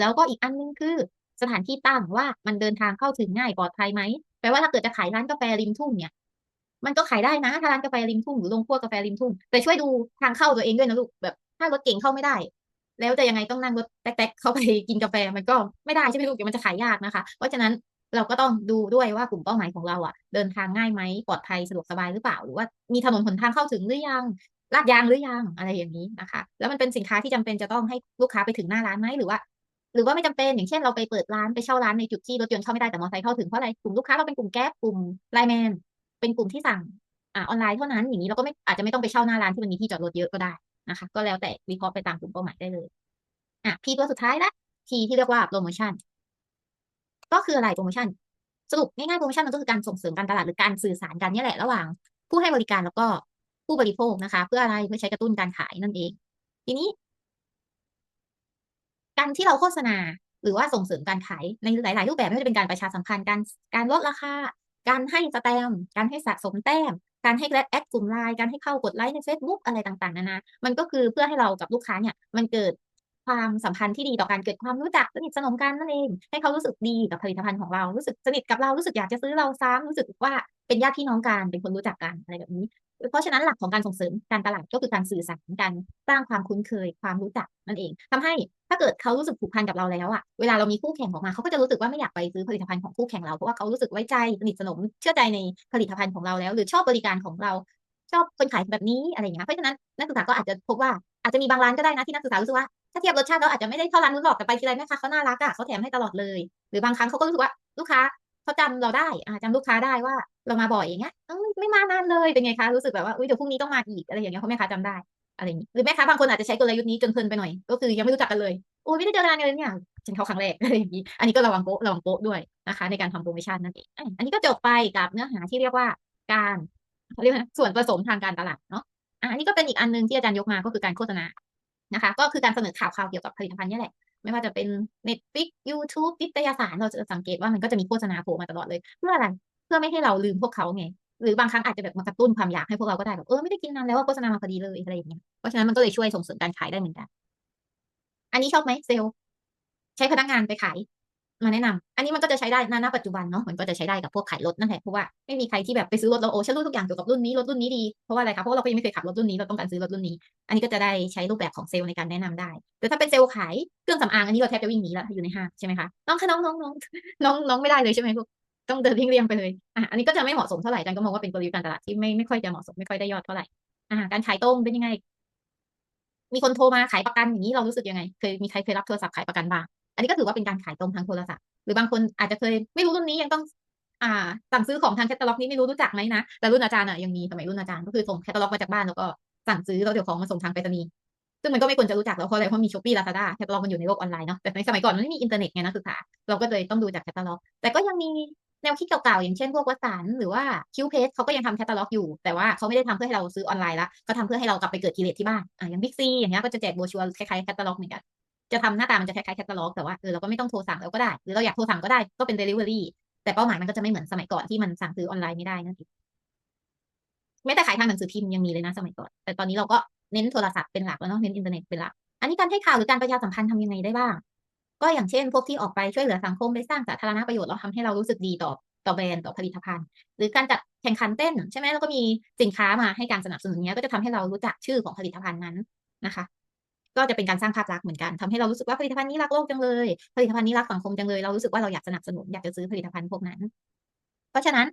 แล้วก็อีกอันนึงคือสถานที่ตั้งว่ามันเดินทางเข้าถึงง่ายปลอดภัยไหมแปลว่าถ้าเกิดจะขายร้านกาแฟริมทุ่งเนี่ย มันก็ขายได้นะถ้าร้านกาแฟริมทุ่งหรือโรงคั่วกาแฟริมทุ่ง แต่ช่วยดูทางเข้าตัวเองด้วยนะลูกแบบถ้ารถเก่งเข้าไม่ได้ แล้วจะยังไงต้องนั่งรถแต๊กๆเข้าไปกินกาแฟมันก็ไม่ได้ใช่ไหมลูกเดี๋ยวมันจะขายยากนะคะ เพราะฉะนั้นเราก็ต้องดูด้วยว่ากลุ่มเป้าหมายของเราอะ เดินทางง่ายไหมปลอดภัยสะดวกสบายหรือเปล่า หรือว่ามีถนนหนทางเข้าถึงหรือยังลาดยางหรือยังอะไรอย่างนี้นะคะ แล้วมันเป็นสินค้าที่จำเป็นจะต้องให้ลูกค้าไปถึงหน้าร้านไหมหรือว่า หรือว่าไม่จำเป็นอย่างเช่นเราไปเปิดร้านไปเช่าร้านในจุดที่รถยนต์เข้าไม่ได้แต่มอเตอร์ไซค์เข้าถึงเพราะอะไรกลุ่มลูกค้าเราเป็นกลุ่มแก๊ปกลุ่มไลแมน เป็นกลุ่มที่สั่งอ่าออนไลน์เท่านั้นอย่างนี้เราก็ไม่อาจจะไม่ต้องไปเช่าหน้าร้านที่มันมีที่จอดรถเยอะก็ได้นะคะ ก็แล้วแต่วิเคราะห์ไปตามกลุ่มเป้าหมายได้เลยอะพีตัวสุดท้ายละพีที่เรียกว่าโปรโมชั่นก็คืออะไรโปรโมชั่นสรุปง่ายๆโปรโมชั่นมันก็คือการส่งเสริมการตลาดหรือการสื่อสารกันนี่แหละระหว่าง ผู้ให้บริการแล้วก็ผู้บริโภคนะคะ เพื่ออะไรเพื่อใช้กระตุ้นการขายนั่นเอง ทีนี้ การที่เราโฆษณาหรือว่าส่งเสริมการขายในหลาย ๆ รูปแบบไม่ว่าจะเป็นการประชาสัมพันธ์การการลดราคา การให้สแตม์การให้สะสมแต้ม การให้แอดกลุ่มไลน์การให้เข้ากดไลค์ใน Facebook อะไรต่างๆนานา มันก็คือเพื่อให้เรากับลูกค้าเนี่ยมันเกิดความสัมพันธ์ที่ดีต่อการเกิดความรู้จักสนิทสนมกันนั่นเอง ให้เขารู้สึกดีกับผลิตภัณฑ์ของเรารู้สึกสนิทกับเรารู้สึกอยากจะซื้อเราซ้ำรู้สึกว่าเป็นญาติพี่น้องกันเป็นคนรู้จักกันอะไรแบบนี้ เพราะฉะนั้นหลักของการส่งเสริมการตลาดก็คือการสื่อสารการสร้างความคุ้นเคย ความรู้จักนั่นเองทำให้ถ้าเกิดเขารู้สึกผูกพันกับเราแล้วอะเวลาเรามีคู่แข่งออกมาเขาก็จะรู้สึกว่าไม่อยากไปซื้อผลิตภัณฑ์ของคู่แข่งเราเพราะว่าเขารู้สึกไว้ใจสนิทสนมเชื่อใจในผลิตภัณฑ์ของเราแล้ว หรือชอบบริการของเราชอบคนขายแบบนี้อะไรอย่างเงี้ยเพราะฉะนั้นนักศึกษาก็อาจจะพบว่าอาจจะมีบางร้านก็ได้นะที่นักศึกษารู้สึกว่าถ้าเทียบรสชาติเราอาจจะไม่ได้เท่าร้านนู้นหรอกแต่ไปทีไรแม่ค้าเขาน่ารักอะเขาแถมให้ตลอดเลย หรือบางครั้งเขาก็รู้สึกว่าลูกค้า เขาจำเราได้อ่าจำลูกค้าได้ว่าเรามาบ่อยอย่างเงี้ยเอ้ยไม่มานานเลยเป็นไงคะรู้สึกแบบว่าอุ้ยเดี๋ยวพรุ่งนี้ต้องมาอีกอะไรอย่างเงี้ยเพราะแม่ค้าจำได้อะไรอย่างงี้หรือแม่ค้าบางคนอาจจะใช้กลยุทธ์นี้จนเพลินไปหน่อยก็คือยังไม่รู้จักกันเลยโอ้ยไม่ได้เจอกันนานเลยเนี่ยฉันเข้าครั้งแรกอะไรอย่างงี้อันนี้ก็ระวังโป๊ะระวังโป๊ะด้วยนะคะ ในการทำโปรโมชั่นนั่นเองอันนี้ก็จบไปกับเนื้อหาที่เรียกว่าการเขาเรียกว่าส่วนผสมทางการตลาดเนาะอะอันนี้ก็เป็นอีกอันหนึงที่อาจารย์ยกมาก็คือการโฆษณานะคะ ก็คือการเสนอข่าวข่าวเกี่ยวกับผลิตภัณฑ์นี่แหละ ไม่ว่าจะเป็น Netflix YouTube นิตยสารเราจะสังเกตว่ามันก็จะมีโฆษณาโผล่มาตลอดเลยเพื่ออะไรเพื่อไม่ให้เราลืมพวกเขาไง หรือบางครั้งอาจจะแบบมากระตุ้นความอยากให้พวกเราก็ได้แบบเออไม่ได้กินนานแล้วว่าโฆษณามาพอดีเลยอะไรอย่างเงี้ยเพราะฉะนั้นมันก็เลยช่วยส่งเสริมการขายได้เหมือนกัน อันนี้ชอบไหมเซลใช้พนักงานไปขาย มาแนะนำอันนี้มันก็จะใช้ได้ณปัจจุบันเนาะมันก็จะใช้ได้กับพวกขายรถนั่นแหละเพราะว่าไม่มีใครที่แบบไปซื้อรถเราโอ้ฉันรู้ทุกอย่างเกี่ยวกับรุ่นนี้รถรุ่นนี้ดีเพราะว่าอะไรคะเพราะเราก็ยังไม่เคยขับรถรุ่นนี้เราต้องการซื้อรถรุ่นนี้ อันนี้ก็จะได้ใช้รูปแบบของเซลล์ในการแนะนำได้ แต่ถ้าเป็นเซลล์ขายเครื่องสำอางอันนี้เราแทบจะวิ่งหนีแล้วอยู่ในห้างใช่ไหมคะน้องคะน้องน้องน้องน้องน้องไม่ได้เลยใช่ไหมลูกต้องเดินเรียงไปเลยอะอันนี้ก็จะไม่เหมาะสมเท่าไหร่จันก็มองว่าเป็นกลยุทธ์การตลาดที่ไม่ไม่ค่อยจะเหมาะสมไม่ค่อยได้ยอดเท่าไหร่อ่าการขายตรงเป็นยังไงมีคนโทรมาขายประกันอย่างนี้เรารู้สึกยังไง เคยมีใครเคยรับโทรศัพท์ขายประกันบ้าง นนี้ก็ถือว่าเป็นการขายตรงทางโทรศัพท์ หรือบางคนอาจจะเคยไม่รู้รุ่นนี้ยังต้อง อ่า สั่งซื้อของทางแคตตาล็อกนี้ไม่รู้รู้จักไหมนะ แต่รุ่นอาจารย์อะยังมีสมัยรุ่นอาจารย์ก็คือส่งแคตตาล็อกมาจากบ้านแล้วก็สั่งซื้อแล้วเดี๋ยวของมาส่งทางไปรษณีย์ซึ่งมันก็ไม่ควรจะรู้จักแล้วเพราะอะไรเพราะมีช้อปปี้ลาซาด้าแคตตาล็อกมันอยู่ในโลกออนไลน์เนาะแต่ในสมัยก่อนมันไม่มีอินเทอร์เน็ตไงนักศึกษาเราก็เลยต้องดูจากแคตตาล็อก แต่ก็ยังมีแนวคิดเก่าๆอย่างเช่นพวกวัสันหรือว่าคิวเพสเขาก็ยังทำแคตตาล็อกอยู่ แต่ว่าเขาไม่ได้ทำเพื่อให้เราซื้อออนไลน์ละเขาทำเพื่อให้เรากลับไปเกิดกิเลสที่บ้านอ่าอย่างบิ๊กซีอย่างเงี้ยก็จะแจกโบชัวร์คล้ายๆแคตตาล็อกเหมือนกัน จะทำหน้าตามันจะคล้ายๆแคตตาล็อกแต่ว่าเออเราก็ไม่ต้องโทรสั่งเราก็ได้ หรือเราอยากโทรสั่งก็ได้ก็เป็นเดลิเวอรี่แต่เป้าหมายมันก็จะไม่เหมือนสมัยก่อนที่มันสั่งซื้อออนไลน์ไม่ได้นั่นเองแม้แต่ขายทางหนังสือพิมพ์ยังมีเลยนะสมัยก่อน แต่ตอนนี้เราก็เน้นโทรศัพท์เป็นหลักแล้วเนาะเน้นอินเทอร์เน็ตเป็นหลัก อันนี้การให้ข่าวหรือการประชาสัมพันธ์ทำยังไงได้บ้าง ก็อย่างเช่น พวกที่ออกไปช่วยเหลือสังคมไปสร้างสาธารณประโยชน์เราทำให้เรารู้สึกดีต่อต่อแบรนด์ต่อผลิตภัณฑ์ หรือการจัดแข่งขันเต้น ใช่ไหมแล้วก็มีสินค้ามาให้การสนับสนุนเนี้ยก็จะทำให้เรารู้จักชื่อของผลิตภัณฑ์นั้นนะคะ ก็จะเป็นการสร้างภาพลักษณ์เหมือนกันทำให้เรารู้สึกว่าผลิตภัณฑ์นี้รักโลกจังเลย ผลิตภัณฑ์นี้รักสังคมจังเลย เรารู้สึกว่าเราอยากสนับสนุนอยากจะซื้อผลิตภัณฑ์พวกนั้น เพราะฉะนั้น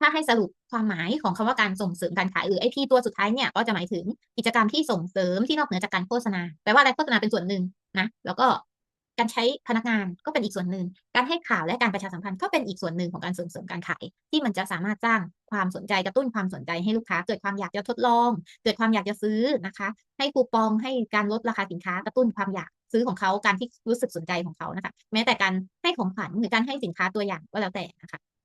ถ้าให้สรุปความหมายของคำว่าการส่งเสริมการขายหรือไอที่ตัวสุดท้ายเนี่ยก็จะหมายถึงกิจกรรมที่ส่งเสริมที่นอกเหนือจากการโฆษณาแปลว่าอะไรโฆษณาเป็นส่วนหนึ่งนะแล้วก็ การใช้พนักงานก็เป็นอีกส่วนหนึ่ง การให้ข่าวและการประชาสัมพันธ์ก็เป็นอีกส่วนหนึ่งของการส่งเสริมการขาย ที่มันจะสามารถสร้างความสนใจกระตุ้นความสนใจให้ลูกค้า เกิดความอยากจะทดลอง เกิดความอยากจะซื้อนะคะ ให้คูปองให้การลดราคาสินค้ากระตุ้นความอยากซื้อของเขาการที่รู้สึกสนใจของเขานะคะแม้แต่การให้ของขวัญหรือการให้สินค้าตัวอย่างก็แล้วแต่นะคะ